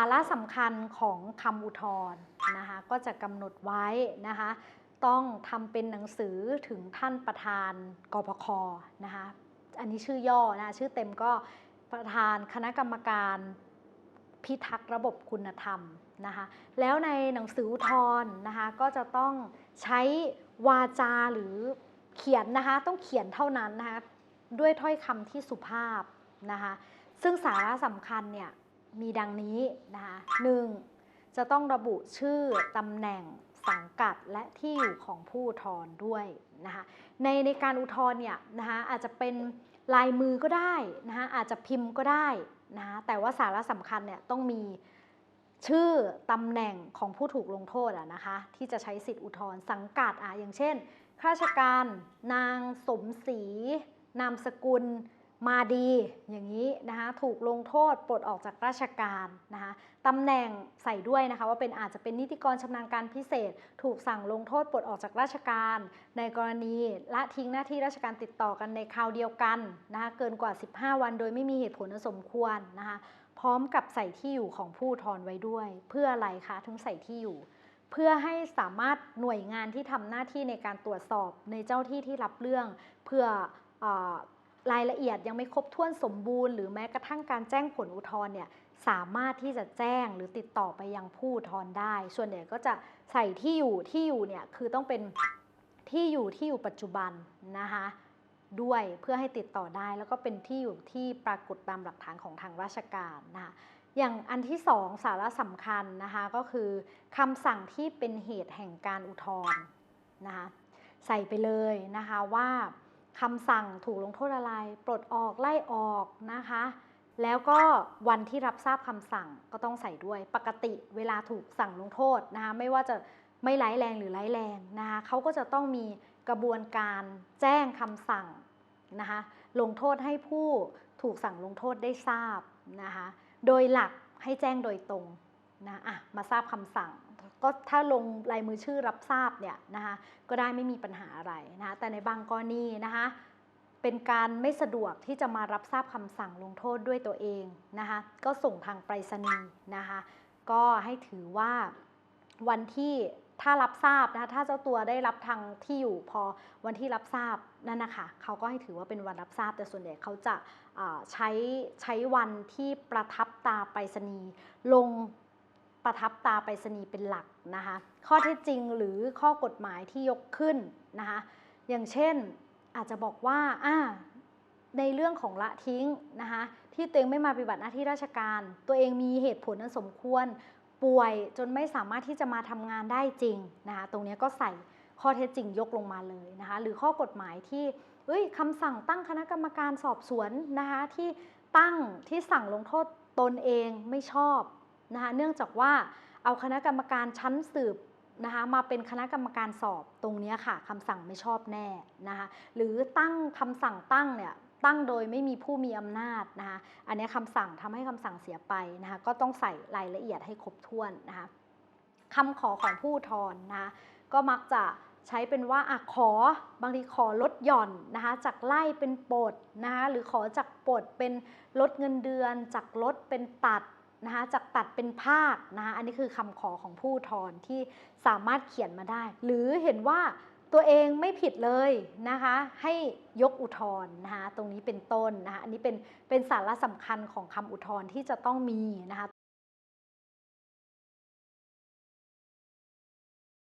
าระสำคัญของคำอุทธรณ์นะคะก็จะกำหนดไว้นะคะต้องทำเป็นหนังสือถึงท่านประธานกพคนะคะอันนี้ชื่อย่อนะชื่อเต็มก็ประธานคณะกรรมการพิทักษ์ระบบคุณธรรมนะคะแล้วในหนังสืออุทธรณ์นะคะก็จะต้องใช้วาจาหรือเขียนนะคะต้องเขียนเท่านั้นนะคะด้วยถ้อยคำที่สุภาพนะคะซึ่งสาระสำคัญเนี่ย มีดังนี้นะคะหนึ่งจะต้องระบุชื่อตำแหน่งสังกัดและที่อยู่ของผู้อุทธรณ์ด้วยนะคะในในการอุทธรณ์เนี่ยนะคะอาจจะเป็นลายมือก็ได้นะคะอาจจะพิมพ์ก็ได้นะคะแต่ว่าสาระสำคัญเนี่ยต้องมีชื่อตำแหน่งของผู้ถูกลงโทษอะนะคะที่จะใช้สิทธิอุทธรณ์สังกัดอะอย่างเช่นข้าราชการ นางสมศรีนามสกุล มาดีอย่างนี้นะคะถูกลงโทษปลดออกจากราชการนะคะตำแหน่งใส่ด้วยนะคะว่าเป็นอาจจะเป็นนิติกรชำนาญการพิเศษ ถูกสั่งลงโทษปลดออกจากราชการ ในกรณีละทิ้งหน้าที่ราชการติดต่อกันในคราวเดียวกันนะคะเกินกว่า 15 วันโดยไม่มีเหตุผลสมควรนะคะพร้อมกับใส่ที่อยู่ของผู้อุทธรณ์ไว้ด้วย เพื่ออะไรคะถึงใส่ที่อยู่ เพื่อให้สามารถหน่วยงานที่ทำหน้าที่ในการตรวจสอบในเจ้าที่ที่รับเรื่องเพื่ออ รายละเอียดยังไม่ครบถ้วนสมบูรณ์หรือแม้กระทั่งการแจ้งผลอุทธรณ์เนี่ยสามารถที่จะแจ้งหรือติดต่อไปยังผู้อุทธรณ์ได้ ส่วนใหญ่ก็จะใส่ที่อยู่ที่อยู่เนี่ยคือต้องเป็นที่อยู่ที่อยู่ปัจจุบันนะคะด้วยเพื่อให้ติดต่อได้แล้วก็เป็นที่อยู่ที่ปรากฏตามหลักฐานของทางราชการนะคะอย่างอันที่สองสาระสำคัญนะคะก็คือคำสั่งที่เป็นเหตุแห่งการอุทธรณ์นะคะใส่ไปเลยนะคะว่า คำสั่งถูกลงโทษอะไร ปลดออกไล่ออกนะคะ แล้วก็วันที่รับทราบคำสั่งก็ต้องใส่ด้วย ปกติเวลาถูกสั่งลงโทษนะคะไม่ว่าจะไม่ร้ายแรงหรือร้ายแรงนะคะเขาก็จะต้องมีกระบวนการแจ้งคำสั่งนะคะลงโทษให้ผู้ถูกสั่งลงโทษได้ทราบนะคะโดยหลักให้แจ้งโดยตรง นะอะมาทราบคำสั่ง ก็ถ้าลงลายมือชื่อรับทราบเนี่ยนะคะก็ได้ไม่มีปัญหาอะไรนะคะแต่ในบางกรณีนะคะเป็นการไม่สะดวกที่จะมารับทราบคำสั่งลงโทษด้วยตัวเองนะคะก็ส่งทางไปรษณีย์นะคะก็ให้ถือว่าวันที่ถ้ารับทราบนะคะถ้าเจ้าตัวได้รับทางที่อยู่พอวันที่รับทราบนั่นนะคะเขาก็ให้ถือว่าเป็นวันรับทราบ แต่ส่วนใหญ่เขาจะใช้ใช้วันที่ประทับตาไปรษณีย์ลง ประทับตาไปรษณีย์เป็นหลักนะคะข้อเท็จจริงหรือข้อกฎหมายที่ยกขึ้นนะคะอย่างเช่นอาจจะบอกว่าอ่าในเรื่องของละทิ้งนะคะที่ตัวเองไม่มาปฏิบัติหน้าที่ราชการ ตัวเองมีเหตุผลอันสมควรป่วยจนไม่สามารถที่จะมาทำงานได้จริงนะคะตรงนี้ก็ใส่ข้อเท็จจริงยกลงมาเลยนะคะหรือข้อกฎหมายที่เอ้ยคำสั่งตั้งคณะกรรมการสอบสวนนะคะที่ตั้งที่สั่งลงโทษตนเองไม่ชอบ นะคะเนื่องจากว่าเอาคณะกรรมการชั้นสืบนะคะมาเป็นคณะกรรมการสอบตรงนี้ค่ะคำสั่งไม่ชอบแน่นะคะหรือตั้งคำสั่งตั้งเนี่ยตั้งโดยไม่มีผู้มีอำนาจนะคะอันนี้คำสั่งทำให้คำสั่งเสียไปนะคะก็ต้องใส่รายละเอียดให้ครบถ้วนนะคะคำขอของผู้อุทธรณ์นะคะก็มักจะใช้เป็นว่าอะขอบางทีขอลดหย่อนนะคะจากไล่เป็นปลดนะคะหรือขอจากปลดเป็นลดเงินเดือน จากลดเป็นตัด นะคะจากตัดเป็นภาคนะคะอันนี้คือคำขอของผู้อุทธรณ์ที่สามารถเขียนมาได้ หรือเห็นว่าตัวเองไม่ผิดเลยนะคะให้ยกอุทธรณ์นะคะตรงนี้เป็นต้นนะคะอันนี้เป็นเป็นสาระสำคัญของคำอุทธรณ์ที่จะต้องมีนะคะ